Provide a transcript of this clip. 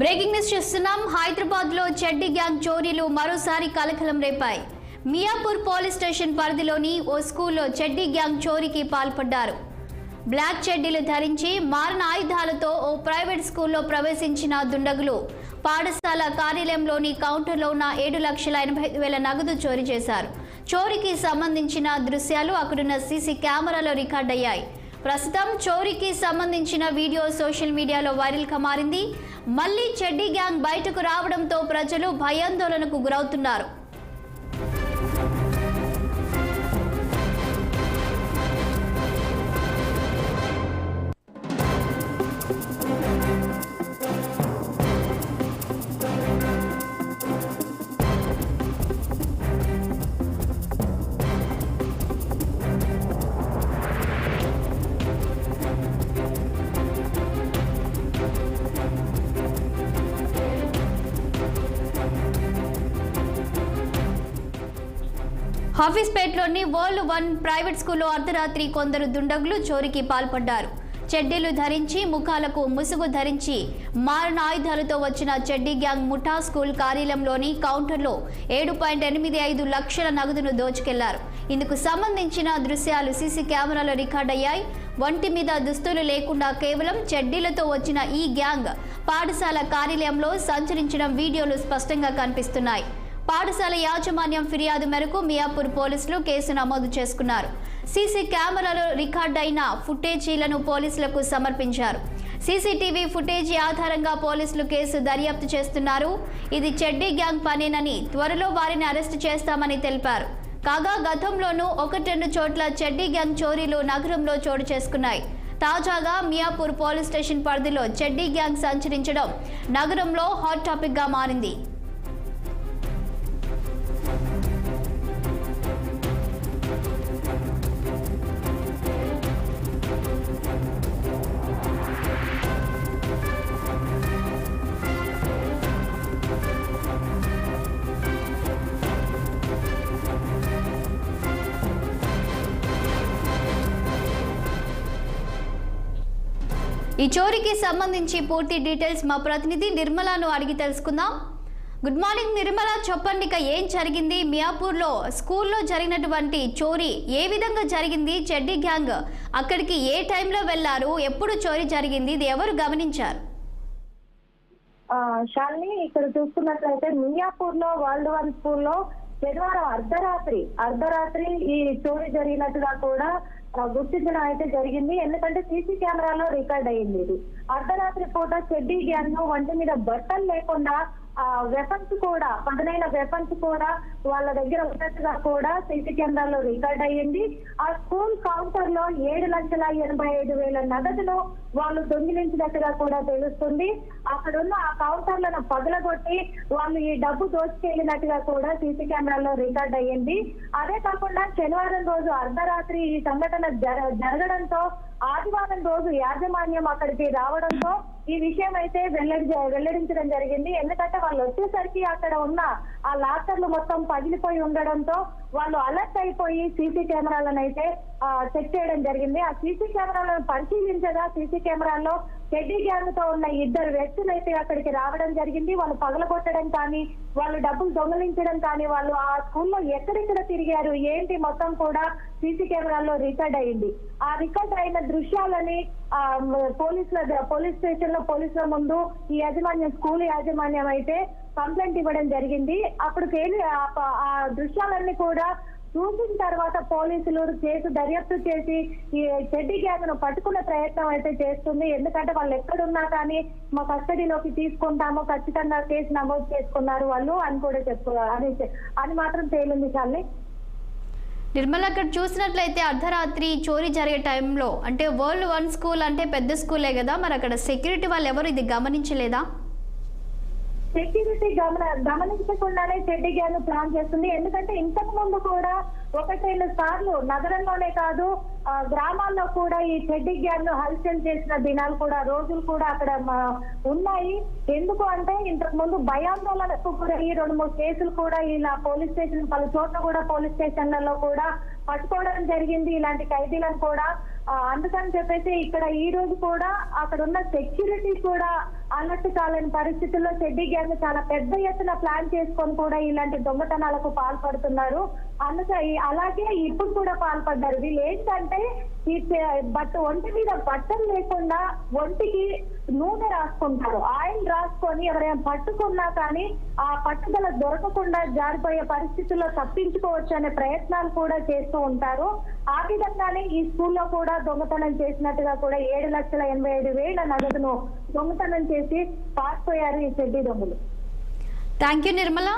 Breaking news చూస్తున్నాం. హైదరాబాద్లో చెడ్డి gang చోరీలు మరోసారి కలకలం రేపాయి. మియాపూర్ పోలీస్ స్టేషన్ పరిధిలోని ఓ స్కూల్లో చెడ్డి గ్యాంగ్ చోరీకి పాల్పడ్డారు. బ్లాక్ చెడ్డీలు ధరించి మారణ ఆయుధాలతో ఓ ప్రైవేట్ స్కూల్లో ప్రవేశించిన దుండగులు పాఠశాల కార్యాలయంలోని కౌంటర్లో ఉన్న ఏడు లక్షల ఎనభై ఐదు వేల నగదు చోరీ చేశారు. చోరీకి సంబంధించిన దృశ్యాలు అక్కడున్న సీసీ కెమెరాలో రికార్డ్ అయ్యాయి ప్రస్తుతం చోరీకి సంబంధించిన వీడియో సోషల్ మీడియాలో వైరల్గా మారింది. మళ్ళీ చెడ్డీ గ్యాంగ్ బయటకు రావడంతో ప్రజలు భయాందోళనకు గురవుతున్నారు. హఫీస్పేట్లోని వరల్డ్ వన్ ప్రైవేట్ స్కూల్లో అర్ధరాత్రి కొందరు దుండగులు చోరీకి పాల్పడ్డారు. చెడ్డీలు ధరించి ముఖాలకు ముసుగు ధరించి మారణ ఆయుధాలతో వచ్చిన చెడ్డీ గ్యాంగ్ ముఠా స్కూల్ కార్యాలయంలోని కౌంటర్లో ఏడు పాయింట్ ఎనిమిది ఐదు లక్షల నగదును దోచుకెళ్ళారు. ఇందుకు సంబంధించిన దృశ్యాలు సీసీ కెమెరాలో రికార్డ్ అయ్యాయి. ఒంటి మీద దుస్తులు లేకుండా కేవలం చెడ్డీలతో వచ్చిన ఈ గ్యాంగ్ పాఠశాల కార్యాలయంలో సంచరించడం వీడియోలు స్పష్టంగా కనిపిస్తున్నాయి. పాఠశాల యాజమాన్యం ఫిర్యాదు మేరకు మియాపూర్ పోలీసులు కేసు నమోదు చేసుకున్నారు. సీసీ కెమెరాలో రికార్డ్ అయిన ఫుటేజీలను పోలీసులకు సమర్పించారు. సీసీటీవీ ఫుటేజీ ఆధారంగా పోలీసులు కేసు దర్యాప్తు చేస్తున్నారు. ఇది చెడ్డీ గ్యాంగ్ పనేనని త్వరలో వారిని అరెస్టు చేస్తామని తెలిపారు. కాగా గతంలోనూ ఒకటి రెండు చోట్ల చెడ్డీ గ్యాంగ్ చోరీలు నగరంలో చోటు చేసుకున్నాయి. తాజాగా మియాపూర్ పోలీస్ స్టేషన్ పరిధిలో చెడ్డీ గ్యాంగ్ సంచరించడం నగరంలో హాట్ టాపిక్గా మారింది. ఈ చోరీకి సంబంధించి పూర్తి డీటెయిల్స్ మా ప్రతినిధి నిర్మలను అడిగి తెలుసుకుందాం. Good morning Nirmala. చెప్పండి ఇక ఏం జరిగింది? మియాపూర్లో స్కూల్లో జరిగినటువంటి చోరీ ఏ విధంగా జరిగింది? చెడ్డి గ్యాంగ్ అక్కడికి ఏ టైంలో వెళ్ళారు? ఎప్పుడు చోరీ జరిగింది? ఇది ఎవరు గమనించారు? ఆ, శాలిని ఇక్కడ చూసుకున్నట్లయితే మియాపూర్లో వరల్డ్ వన్ స్కూల్లో శనివారం అర్ధరాత్రి అర్ధరాత్రి ఈ చోరీ జరిగినట్టుగా కూడా గుర్తించడం అయితే జరిగింది. ఎందుకంటే సీసీ కెమెరాలో రికార్డ్ అయ్యింది ఇది. అర్ధరాత్రి పూట చెడ్డీ గ్యాంగ్ ఒంటి మీద బట్టలు లేకుండా వెపన్స్ కూడా పదునైన వెపన్స్ కూడా వాళ్ళ దగ్గర ఉన్నట్టుగా కూడా సీసీ కెమెరాలో రికార్డ్ అయ్యింది. ఆ స్కూల్ కౌంటర్లో ఏడు లక్షల ఎనభై ఐదు వేల నగదును వాళ్ళు దొంగిలించినట్టుగా కూడా తెలుస్తుంది. అక్కడున్న ఆ కౌంటర్లను పగలగొట్టి వాళ్ళు ఈ డబ్బు దోచుకెళ్ళినట్టుగా కూడా సీసీ కెమెరాలో రికార్డ్ అయ్యింది. అదే కాకుండా శనివారం రోజు అర్ధరాత్రి ఈ సంఘటన జర- జరగడంతో ఆదివారం రోజు యాజమాన్యం అక్కడికి రావడంతో ఈ విషయం అయితే వెల్లడి వెల్లడించడం జరిగింది. ఎందుకంటే వాళ్ళు వచ్చేసరికి అక్కడ ఉన్న ఆ లాకర్లు మొత్తం పగిలిపోయి ఉండడంతో వాళ్ళు అలర్ట్ అయిపోయి సీసీ కెమెరాలను అయితే చెక్ చేయడం జరిగింది. ఆ సీసీ కెమెరాలను పరిశీలించగా సీసీ కెమెరాల్లో టెడ్డీ గ్యాంగ్తో ఉన్న ఇద్దరు వ్యక్తులు అయితే అక్కడికి రావడం జరిగింది. వాళ్ళు పగలగొట్టడం కానీ వాళ్ళు డబ్బులు దొంగలించడం కానీ వాళ్ళు ఆ స్కూల్లో ఎక్కడెక్కడ తిరిగారు ఏంటి మొత్తం కూడా సీసీ కెమెరాల్లో రికార్డ్ అయింది. ఆ రికార్డ్ అయిన దృశ్యాలని పోలీసుల పోలీస్ స్టేషన్ లో పోలీసుల ముందు ఈ యాజమాన్యం స్కూల్ యాజమాన్యం అయితే కంప్లైంట్ ఇవ్వడం జరిగింది. అప్పుడు ఆ దృశ్యాలన్నీ కూడా చూసిన తర్వాత పోలీసులు కేసు దర్యాప్తు చేసి ఈ చెడ్డి గ్యాంగ్ను పట్టుకునే ప్రయత్నం అయితే చేస్తుంది. ఎందుకంటే వాళ్ళు ఎక్కడున్నా కానీ మా కస్టడీలోకి తీసుకుంటాము. ఖచ్చితంగా కేసు నమోదు చేసుకున్నారు వాళ్ళు అని కూడా చెప్పు అని అని మాత్రం తేలింది చాలి నిర్మల అక్కడ చూసినట్లయితే అర్ధరాత్రి చోరీ జరిగే టైంలో అంటే వరల్డ్ వన్ స్కూల్ అంటే పెద్ద స్కూలే కదా మరి అక్కడ సెక్యూరిటీ వాళ్ళు ఎవరు ఇది గమనించలేదా? సెక్యూరిటీ గమన గమనించకుండానే చెడ్డి గ్యాంగ్ ప్లాన్ చేస్తుంది. ఎందుకంటే ఇంతకు ముందు కూడా ఒకటి రెండు సార్లు నగరంలోనే కాదు గ్రామాల్లో కూడా ఈ చెడ్డి గ్యాంగ్ హల్చల్ చేసిన దినాలు కూడా రోజులు కూడా అక్కడ ఉన్నాయి. ఎందుకు అంటే ఇంతకు ముందు భయాందోళనకు కూడా ఈ రెండు మూడు కేసులు కూడా ఇలా పోలీస్ స్టేషన్ పలు చోట్ల కూడా పోలీస్ స్టేషన్లలో కూడా పట్టుకోవడం జరిగింది ఇలాంటి ఖైదీలను కూడా. అందుకని చెప్పేసి ఇక్కడ ఈ రోజు కూడా అక్కడ ఉన్న సెక్యూరిటీ కూడా అన్నట్టు కాలేని పరిస్థితుల్లో షెడ్డి గ్యాంగ్ చాలా పెద్ద ఎత్తున ప్లాన్ చేసుకొని కూడా ఇలాంటి దొంగతనాలకు పాల్పడుతున్నారు. అందుకే అలాగే ఇప్పుడు కూడా పాల్పడ్డారు. వీళ్ళు ఏంటంటే ఈ బట్ బట్ట ఒంటి మీద బట్టలు లేకుండా ఒంటికి నూనె రాసుకుంటారు. ఆయిల్ రాసుకొని ఎవరైనా పట్టుకున్నా కానీ ఆ పట్టుదల దొరకకుండా జారిపోయే పరిస్థితుల్లో తప్పించుకోవచ్చు అనే ప్రయత్నాలు కూడా చేస్తూ ఉంటారు. ఆ విధంగానే ఈ స్కూల్లో కూడా దొంగతనం చేసినట్టుగా కూడా ఏడు లక్షల ఎనభై ఐదు వేల నగదును దొంగతనం చేసి పారిపోయారు ఈ చెడ్డీ దొంగలు. Thank you Nirmala.